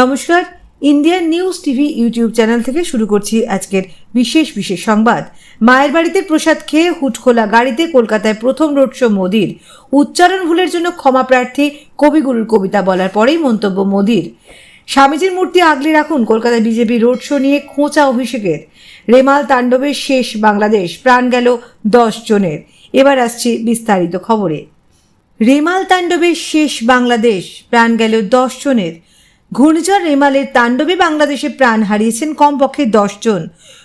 নমস্কার, Indian news TV YouTube channel থেকে শুরু করছি আজকের বিশেষ বিশেষ সংবাদ। মায়ের বাড়িতে প্রসাদ খেয়ে হুটখোলা গাড়িতে কলকাতায় প্রথম রোড শো মোদির। উচ্চারণ ভুলের জন্য ক্ষমা প্রার্থী কবিগুরুর কবিতা বলার পরেই মন্তব্য মোদির। স্বামীজির মূর্তি আগলে রাখুন কলকাতায় বিজেপি রোড শো নিয়ে খোঁচা অভিষেকের। রেমাল তাণ্ডবের শেষ বাংলাদেশ, প্রাণ গেল দশ জনের। এবার আসছি বিস্তারিত খবরে। রেমাল তাণ্ডবের শেষ বাংলাদেশ, প্রাণ গেল দশ জনের। ঘূর্ণিঝড় রেমালের তাণ্ডবে বাংলাদেশে প্রাণ হারিয়েছেন কমপক্ষে জন।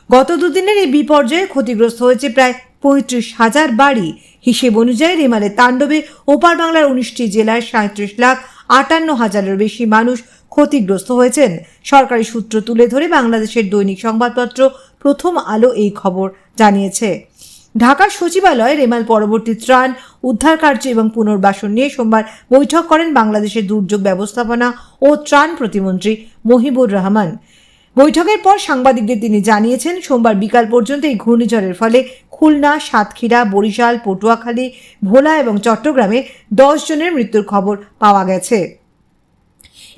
গত দুদিনের এই বিপর্যয়ে ক্ষতিগ্রস্ত হয়েছে প্রায় পঁয়ত্রিশ হাজার বাড়ি। হিসেব অনুযায়ী রেমালের তাণ্ডবে ওপার বাংলার উনিশটি জেলায় সাঁত্রিশ লাখ আটান্ন হাজারের বেশি মানুষ ক্ষতিগ্রস্ত হয়েছেন। সরকারি সূত্র তুলে ধরে বাংলাদেশের দৈনিক সংবাদপত্র প্রথম আলো এই খবর জানিয়েছে। ঢাকার সচিবালয়ে রেমাল পরবর্তী ত্রাণ, উদ্ধার কার্য এবং পুনর্বাসন নিয়ে সোমবার বৈঠক করেন বাংলাদেশের দুর্যোগ ব্যবস্থাপনা ও ত্রাণ প্রতিমন্ত্রী মহিবুর রহমান। বৈঠকের পর সাংবাদিকদের তিনি জানিয়েছেন, সোমবার বিকাল পর্যন্ত এই ঘূর্ণিঝড়ের ফলে খুলনা, সাতক্ষীরা, বরিশাল, পটুয়াখালী, ভোলা এবং চট্টগ্রামে দশ জনের মৃত্যুর খবর পাওয়া গেছে।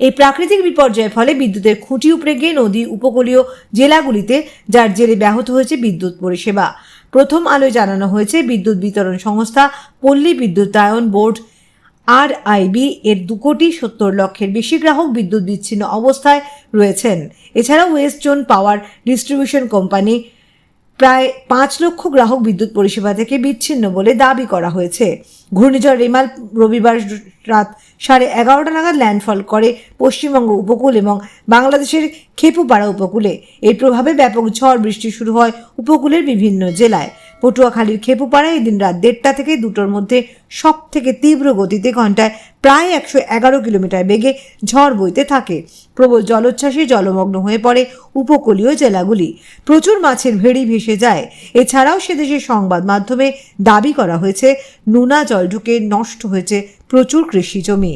এই প্রাকৃতিক বিপর্যয়ের ফলে বিদ্যুতের খুঁটি উপড়ে গিয়ে নদী, উপকূলীয় জেলাগুলিতে যার জেরে ব্যাহত হয়েছে বিদ্যুৎ পরিষেবা। প্রথম আলোয় জানানো হয়েছে বিদ্যুৎ বিতরণ সংস্থা পল্লী বিদ্যুতায়ন বোর্ড আর আইবি এর দু কোটি সত্তর লক্ষের বেশি গ্রাহক বিদ্যুৎ বিচ্ছিন্ন অবস্থায় রয়েছেন। এছাড়াও west zone power distribution company প্রায় পাঁচ লক্ষ গ্রাহক বিদ্যুৎ পরিষেবা থেকে বিচ্ছিন্ন বলে দাবি করা হয়েছে। ঘূর্ণিঝড় রেমাল রবিবার রাত সাড়ে এগারোটা নাগাদ ল্যান্ডফল করে পশ্চিমবঙ্গ উপকূল এবং বাংলাদেশের খেপুপাড়া উপকূলে। এর প্রভাবে ব্যাপক ঝড় বৃষ্টি শুরু হয় উপকূলের বিভিন্ন জেলায়। পটুয়াখালীর খেপুপাড়ায় এদিন রাত দেড়টা থেকে দুটোর মধ্যে সব থেকে তীব্র গতিতে ঘন্টায় প্রায় একশো এগারো কিলোমিটার বেগে ঝড় বইতে থাকে। প্রবল জলোচ্ছ্বাসে জলমগ্ন হয়ে পড়ে উপকূলীয় জেলাগুলি। প্রচুর মাছের ভেড়ি ভেসে যায়। এছাড়াও সেদেশের সংবাদ মাধ্যমে দাবি করা হয়েছে, নোনা জল ঢুকে নষ্ট হয়েছে প্রচুর কৃষি জমি।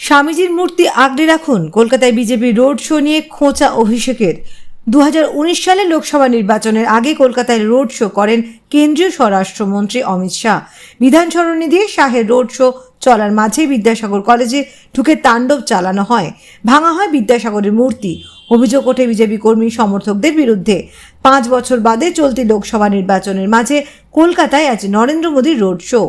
স্বামীজির মূর্তি আগলে রাখুন। কলকাতায় বিজেপি রোড শো নিয়ে খোঁচা অভিষেকের। দু হাজার উনিশ সালে লোকসভা নির্বাচনের আগে কলকাতায় রোড শো করেন কেন্দ্রীয় স্বরাষ্ট্রমন্ত্রী অমিত শাহ। বিধান সরণি দিয়ে শাহের রোড শো চলার মাঝে বিদ্যাসাগর কলেজে ঢুকে তাণ্ডব চালানো হয়। ভাঙা হয় বিদ্যাসাগরের মূর্তি। অভিযোগ ওঠে বিজেপি কর্মী সমর্থকদের বিরুদ্ধে। পাঁচ বছর বাদে চলতি লোকসভা নির্বাচনের মাঝে কলকাতায় আজ নরেন্দ্র মোদীর রোড শো।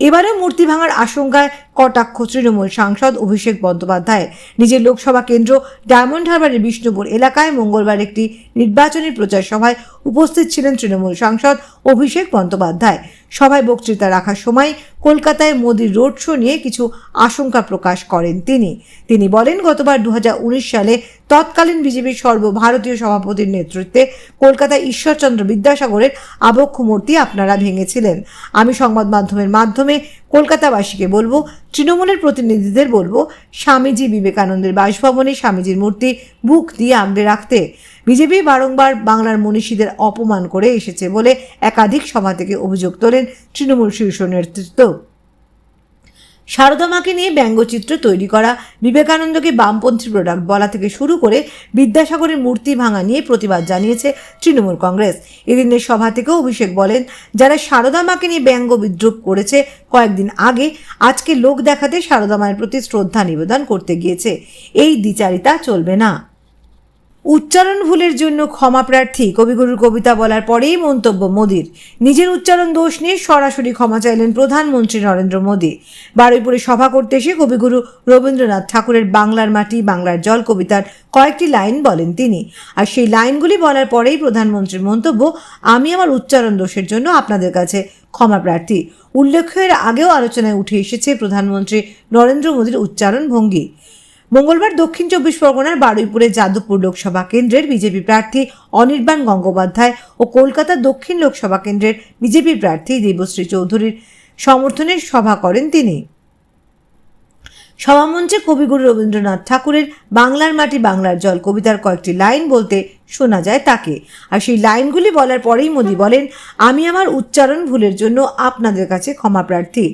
এবারেও মূর্তি ভাঙার আশঙ্কায় কটাক্ষ, তৃণমূল সাংসদ অভিষেক বন্দ্যোপাধ্যায়। নিজের লোকসভা কেন্দ্র ডায়মন্ড হারবারের বিষ্ণুপুর এলাকায় মঙ্গলবার একটি নির্বাচনী প্রচার সভায় উপস্থিত ছিলেন তৃণমূল সাংসদ অভিষেক বন্দ্যোপাধ্যায়। সভায় বক্তৃতা রাখার সময় কলকাতায় মোদির রোড শো নিয়ে কিছু আশঙ্কা প্রকাশ করেন তিনি। তিনি বলেন, গতবার দু হাজার উনিশ সালে তৎকালীন বিজেপির সর্বভারতীয় সভাপতির নেতৃত্বে কলকাতায় ঈশ্বরচন্দ্র বিদ্যাসাগরের আবক্ষ মূর্তি আপনারা ভেঙেছিলেন। আমি সংবাদ মাধ্যমের মাধ্যমে কলকাতাবাসীকে বলব তৃণমূলের প্রতিনিধিদের বলব, স্বামীজি বিবেকানন্দের বাসভবনে স্বামীজির মূর্তি বুক দিয়ে আগড়ে রাখতে। বিজেপি বারংবার বাংলার মনীষীদের অপমান করে এসেছে বলে একাধিক সভা থেকে অভিযোগ তোলেন তৃণমূল শীর্ষ নেতৃত্ব। সারদা মাকে নিয়ে ব্যঙ্গচিত্র তৈরি করা, বিবেকানন্দকে বামপন্থী প্রোডাক্ট বলা থেকে শুরু করে বিদ্যাসাগরের মূর্তি ভাঙা নিয়ে প্রতিবাদ জানিয়েছে তৃণমূল কংগ্রেস। এদিনের সভা থেকেও অভিষেক বলেন, যারা শারদামাকে নিয়ে ব্যঙ্গ বিদ্রুপ করেছে, কয়েকদিন আগে আজকে লোক দেখাতে সারদা মায়ের প্রতি শ্রদ্ধা নিবেদন করতে গিয়েছে। এই দ্বিচারিতা চলবে না। উচ্চারণ ভুলের জন্য ক্ষমা প্রার্থী কবিগুরুর কবিতা বলার পরেই মন্তব্য মোদির। নিজের উচ্চারণ দোষ নিয়ে সরাসরি ক্ষমা চাইলেন প্রধানমন্ত্রী নরেন্দ্র মোদী। বারুইপুরে সভা করতে এসে কবিগুরু রবীন্দ্রনাথ ঠাকুরের বাংলার মাটি, বাংলার জল কবিতার কয়েকটি লাইন বলেন তিনি। আর সেই লাইনগুলি বলার পরেই প্রধানমন্ত্রীর মন্তব্য, আমি আমার উচ্চারণ দোষের জন্য আপনাদের কাছে ক্ষমা প্রার্থী। উল্লেখ্য, এর আগেও আলোচনায় উঠে এসেছে প্রধানমন্ত্রী নরেন্দ্র মোদীর উচ্চারণ ভঙ্গি। মঙ্গলবার দক্ষিণ চব্বিশ পরগনার বারুইপুরের যাদবপুর লোকসভা কেন্দ্রের বিজেপি প্রার্থী অনির্বাণ গঙ্গোপাধ্যায় ও কলকাতা দক্ষিণ লোকসভা কেন্দ্রের বিজেপি প্রার্থী দেবশ্রী চৌধুরীর সমর্থনে সভা করেন তিনি। সভামঞ্চে কবিগুরু রবীন্দ্রনাথ ঠাকুরের বাংলার মাটি বাংলার জল কবিতার কয়েকটি লাইন বলতে শোনা যায় তাকে। আর সেই লাইনগুলি বলার পরেই মোদি বলেন, আমি আমার উচ্চারণ ভুলের জন্য আপনাদের কাছে ক্ষমা প্রার্থী।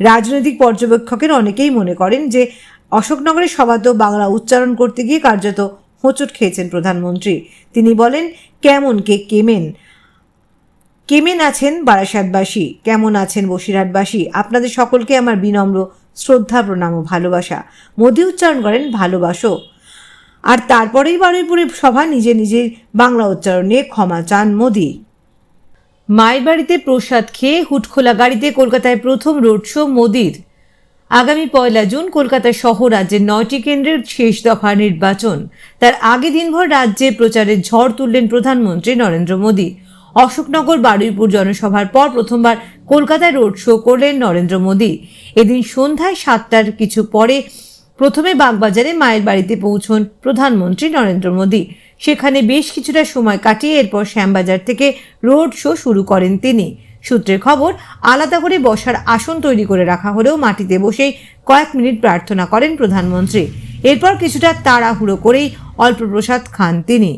রাজনৈতিক পর্যবেক্ষকের অনেকেই মনে করেন যে অশোকনগরের সভাতেও বাংলা উচ্চারণ করতে গিয়ে কার্যত হোঁচট খেয়েছেন প্রধানমন্ত্রী। তিনি বলেন, কেমন কে কেমেন? কেমেন আছেন বারাসাতবাসী, কেমন আছেন বসিরহাটবাসী? আপনাদের সকলকে আমার বিনম্র শ্রদ্ধা, প্রণাম ও ভালোবাসা। মোদি উচ্চারণ করেন, ভালোবাসো। আর তারপরেই বারুইপুরে সভা, নিজে নিজে বাংলা উচ্চারণ নিয়ে ক্ষমা চান মোদি। মায়ের বাড়িতে প্রসাদ খেয়ে হুটখোলা গাড়িতে কলকাতায় প্রথম রোড শো মোদির। আগামী পয়লা জুন কলকাতা সহ রাজ্যের নয়টি কেন্দ্রের শেষ দফা নির্বাচন। তার আগে দিনভর রাজ্যে প্রচারের ঝড় তুললেন প্রধানমন্ত্রী নরেন্দ্র মোদী। অশোকনগর বারুইপুর জনসভার পর প্রথমবার কলকাতায় রোড শো করলেন নরেন্দ্র মোদী। এদিন সন্ধ্যায় সাতটার কিছু পরে প্রথমে বাগবাজারে মায়ের বাড়িতে পৌঁছন প্রধানমন্ত্রী নরেন্দ্র মোদী। সেখানে বেশ কিছুটা সময় কাটিয়ে এরপর শ্যামবাজার থেকে রোড শো শুরু করেন তিনি। সূত্রের খবর, আলাদা করে বসার আসন তৈরি করে রাখা হলেও মাটিতে বসেই কয়েক মিনিট প্রার্থনা করেন প্রধানমন্ত্রী। এরপর কিছুটা তাড়াহুড়ো করেই অল্প প্রসাদ খান তিনি।